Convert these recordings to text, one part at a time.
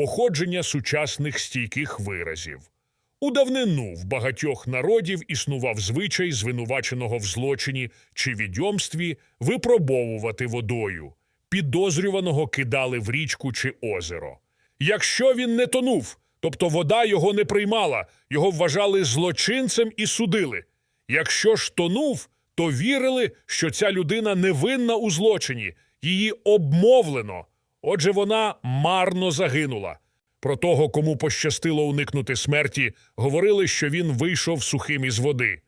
походження сучасних стійких виразів. У давнину в багатьох народів існував звичай звинуваченого в злочині чи відьомстві випробовувати водою. Підозрюваного кидали в річку чи озеро. Якщо він не тонув, тобто вода його не приймала, його вважали злочинцем і судили. Якщо ж тонув, то вірили, що ця людина невинна у злочині, її обмовлено. Отже, вона марно загинула. Про того, кому пощастило уникнути смерті, говорили, що він вийшов сухим із води.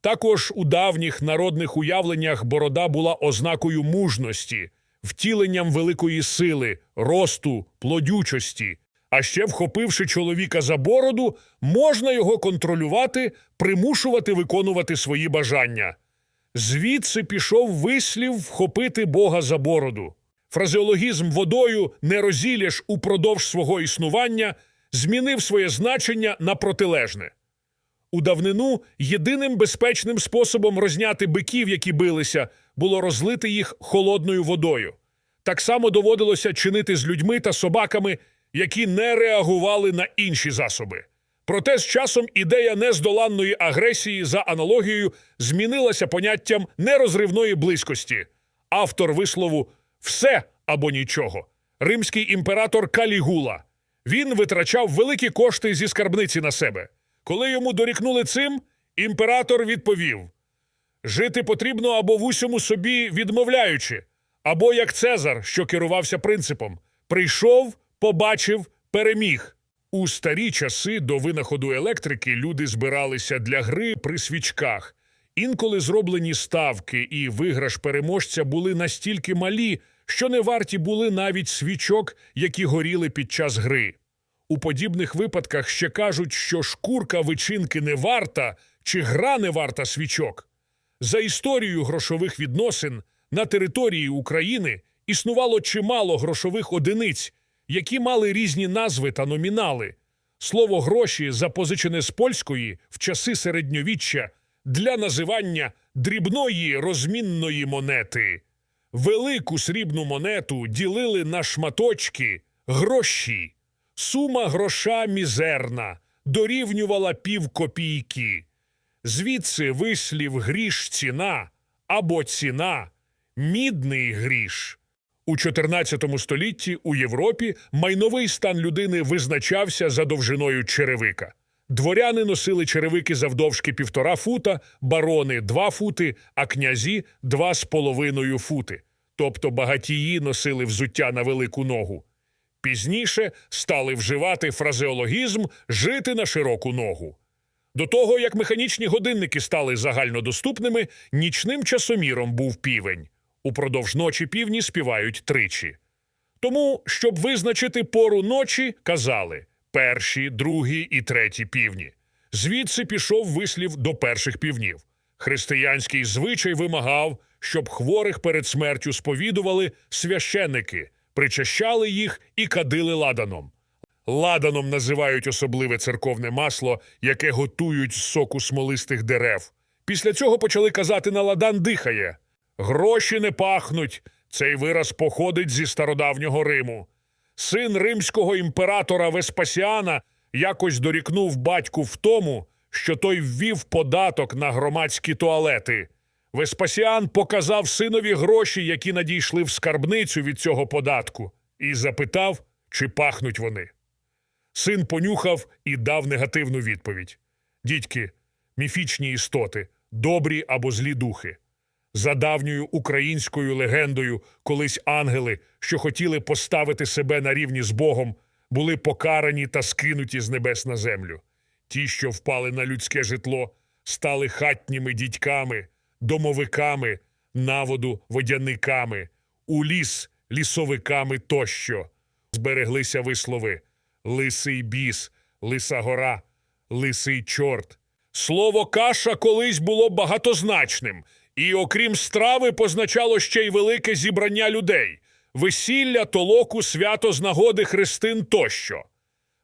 Також у давніх народних уявленнях борода була ознакою мужності, втіленням великої сили, росту, плодючості. А ще, вхопивши чоловіка за бороду, можна його контролювати, примушувати виконувати свої бажання. Звідси пішов вислів вхопити Бога за бороду. Фразеологізм водою не розілєш упродовж свого існування змінив своє значення на протилежне. У давнину єдиним безпечним способом розняти биків, які билися, було розлити їх холодною водою. Так само доводилося чинити з людьми та собаками, які не реагували на інші засоби. Проте з часом ідея нездоланної агресії за аналогією змінилася поняттям нерозривної близькості. Автор вислову все або нічого. Римський імператор Калігула. Він витрачав великі кошти зі скарбниці на себе. Коли йому дорікнули цим, імператор відповів: Жити потрібно або в усьому собі відмовляючи, або як Цезар, що керувався принципом: прийшов, побачив, переміг. У старі часи до винаходу електрики люди збиралися для гри при свічках. Інколи зроблені ставки і виграш переможця були настільки малі, що не варті були навіть свічок, які горіли під час гри. У подібних випадках ще кажуть, що шкурка вичинки не варта чи гра не варта свічок. За історією грошових відносин на території України існувало чимало грошових одиниць, які мали різні назви та номінали. Слово гроші, запозичене з польської в часи середньовіччя для називання дрібної розмінної монети. Велику срібну монету ділили на шматочки гроші. Сума гроша мізерна дорівнювала пів копійки. Звідси вислів гріш ціна або ціна мідний гріш. У 14 столітті у Європі майновий стан людини визначався за довжиною черевика. Дворяни носили черевики завдовжки півтора фута, барони два фути, а князі два з половиною фути. Тобто багатії носили взуття на велику ногу. Пізніше стали вживати фразеологізм жити на широку ногу. До того, як механічні годинники стали загальнодоступними, нічним часоміром був півень. Упродовж ночі півні співають тричі. Тому, щоб визначити пору ночі, казали перші, другі і треті півні. Звідси пішов вислів до перших півнів. Християнський звичай вимагав, щоб хворих перед смертю сповідували священники, причащали їх і кадили ладаном. Ладаном називають особливе церковне масло, яке готують з соку смолистих дерев. Після цього почали казати на ладан дихає. Гроші не пахнуть. Цей вираз походить зі стародавнього Риму. Син римського імператора Веспасіана якось дорікнув батьку в тому, що той ввів податок на громадські туалети. Веспасіан показав синові гроші, які надійшли в скарбницю від цього податку, і запитав, чи пахнуть вони. Син понюхав і дав негативну відповідь: Дідьки, міфічні істоти, добрі або злі духи. За давньою українською легендою, колись ангели, що хотіли поставити себе на рівні з Богом, були покарані та скинуті з небес на землю. Ті, що впали на людське житло, стали хатніми дідьками, домовиками, наводу водяниками, у ліс лісовиками тощо. Збереглися вислови лисий біс, лиса гора, лисий чорт. Слово каша колись було багатозначним, і, окрім страви, позначало ще й велике зібрання людей весілля, толоку, свято з нагоди хрестин тощо.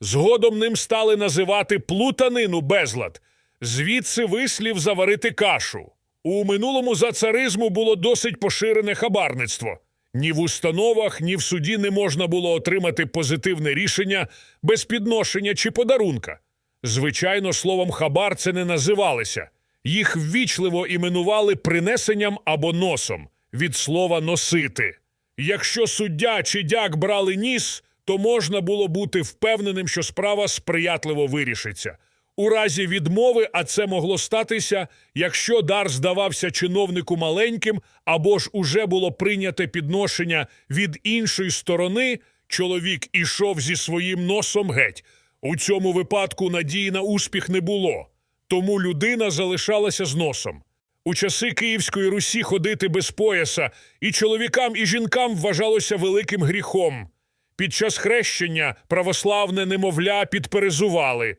Згодом ним стали називати плутанину безлад, звідси вислів заварити кашу. У минулому за царизму було досить поширене хабарництво. Ні в установах, ні в суді не можна було отримати позитивне рішення без підношення чи подарунка. Звичайно, словом хабар це не називалося. Їх ввічливо іменували принесенням або носом від слова носити. Якщо суддя чи дяк брали ніс, то можна було бути впевненим, що справа сприятливо вирішиться. У разі відмови, а це могло статися, якщо дар здавався чиновнику маленьким, або ж уже було прийняте підношення від іншої сторони, чоловік ішов зі своїм носом геть. У цьому випадку надії на успіх не було, тому людина залишалася з носом. У часи Київської Русі ходити без пояса і чоловікам, і жінкам вважалося великим гріхом. Під час хрещення православне немовля підперезували.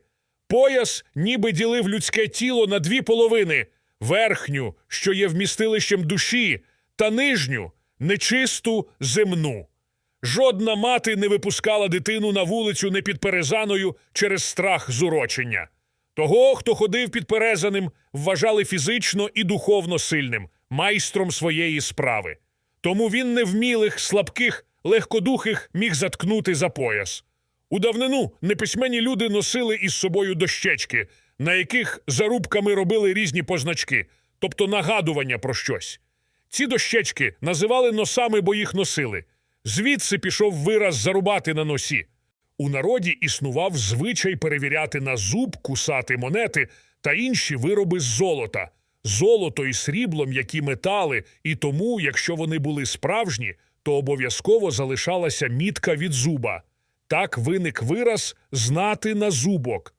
Пояс ніби ділив людське тіло на дві половини: верхню, що є вмістилищем душі, та нижню, нечисту земну. Жодна мати не випускала дитину на вулицю непідперезаною через страх зурочення. Того, хто ходив підперезаним, вважали фізично і духовно сильним, майстром своєї справи. Тому він невмілих, слабких, легкодухих міг заткнути за пояс. У давнину неписьменні люди носили із собою дощечки, на яких зарубками робили різні позначки, тобто нагадування про щось. Ці дощечки називали носами, бо їх носили. Звідси пішов вираз зарубати на носі. У народі існував звичай перевіряти на зуб, кусати монети та інші вироби з золота. Золото і сріблом, які метали, і тому, якщо вони були справжні, то обов'язково залишалася мітка від зуба. Так виник вираз знати на зубок.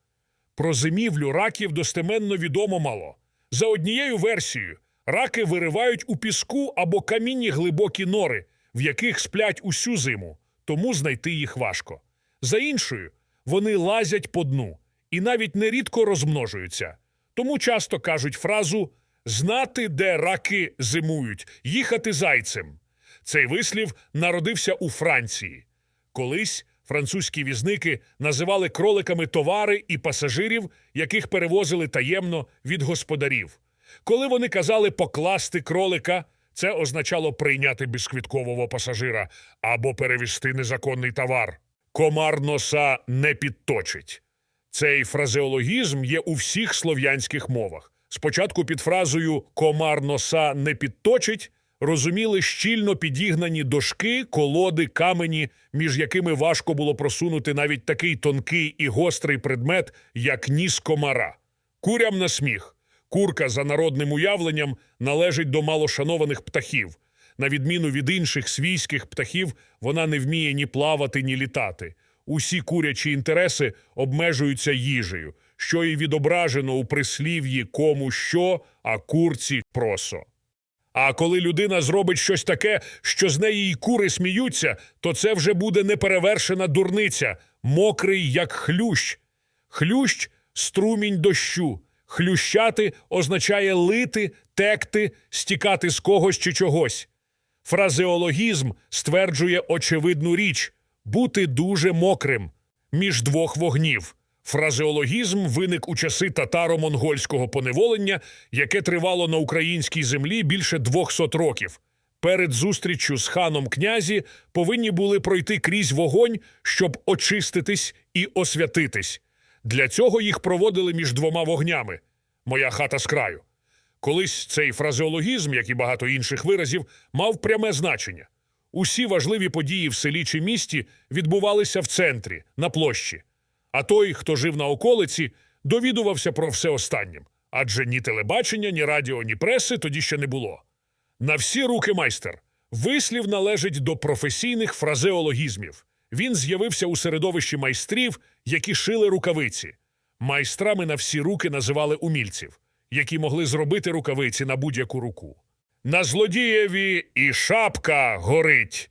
Про зимівлю раків достеменно відомо мало. За однією версією, раки виривають у піску або камінні глибокі нори, в яких сплять усю зиму, тому знайти їх важко. За іншою, вони лазять по дну і навіть нерідко розмножуються. Тому часто кажуть фразу знати, де раки зимують, їхати зайцем. Цей вислів народився у Франції. Колись французькі візники називали кроликами товари і пасажирів, яких перевозили таємно від господарів. Коли вони казали покласти кролика, це означало прийняти безквіткового пасажира або перевести незаконний товар. Комар носа не підточить. Цей фразеологізм є у всіх слов'янських мовах. Спочатку під фразою комар носа не підточить розуміли щільно підігнані дошки, колоди, камені, між якими важко було просунути навіть такий тонкий і гострий предмет, як ніс комара. Курям на сміх. Курка, за народним уявленням, належить до малошанованих птахів. На відміну від інших свійських птахів, вона не вміє ні плавати, ні літати. Усі курячі інтереси обмежуються їжею, що і відображено у прислів'ї кому що, а курці просо. А коли людина зробить щось таке, що з неї й кури сміються, то це вже буде неперевершена дурниця, мокрий, як хлющ. Хлющ струмінь дощу. Хлющати означає лити, текти, стікати з когось чи чогось. Фразеологізм стверджує очевидну річ бути дуже мокрим між двох вогнів. Фразеологізм виник у часи татаро-монгольського поневолення, яке тривало на українській землі більше 200 років. Перед зустріччю з ханом князі повинні були пройти крізь вогонь, щоб очиститись і освятитись. Для цього їх проводили між двома вогнями. Моя хата з краю. Колись цей фразеологізм, як і багато інших виразів, мав пряме значення. Усі важливі події в селі чи місті відбувалися в центрі, на площі. А той, хто жив на околиці, довідувався про все останнім. Адже ні телебачення, ні радіо, ні преси тоді ще не було. На всі руки майстер. Вислів належить до професійних фразеологізмів. Він з'явився у середовищі майстрів, які шили рукавиці. Майстрами на всі руки називали умільців, які могли зробити рукавиці на будь-яку руку. На злодієві і шапка горить.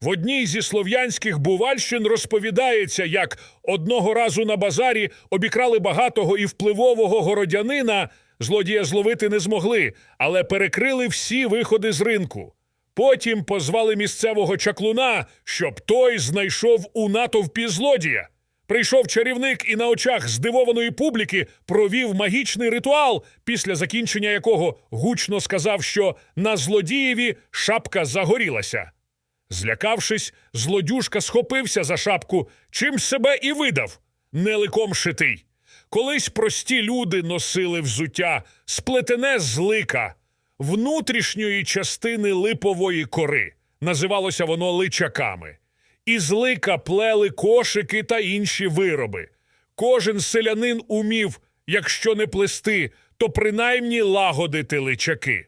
В одній зі слов'янських бувальщин розповідається, як одного разу на базарі обікрали багатого і впливового городянина. Злодія зловити не змогли, але перекрили всі виходи з ринку. Потім позвали місцевого чаклуна, щоб той знайшов у натовпі злодія. Прийшов чарівник і на очах здивованої публіки провів магічний ритуал, після закінчення якого гучно сказав, що на злодієві шапка загорілася. Злякавшись, злодюжка схопився за шапку, чим себе і видав неликом шитий. Колись прості люди носили взуття, сплетене з лика, внутрішньої частини липової кори. Називалося воно личаками. Із лика плели кошики та інші вироби. Кожен селянин умів, якщо не плести, то принаймні лагодити личаки.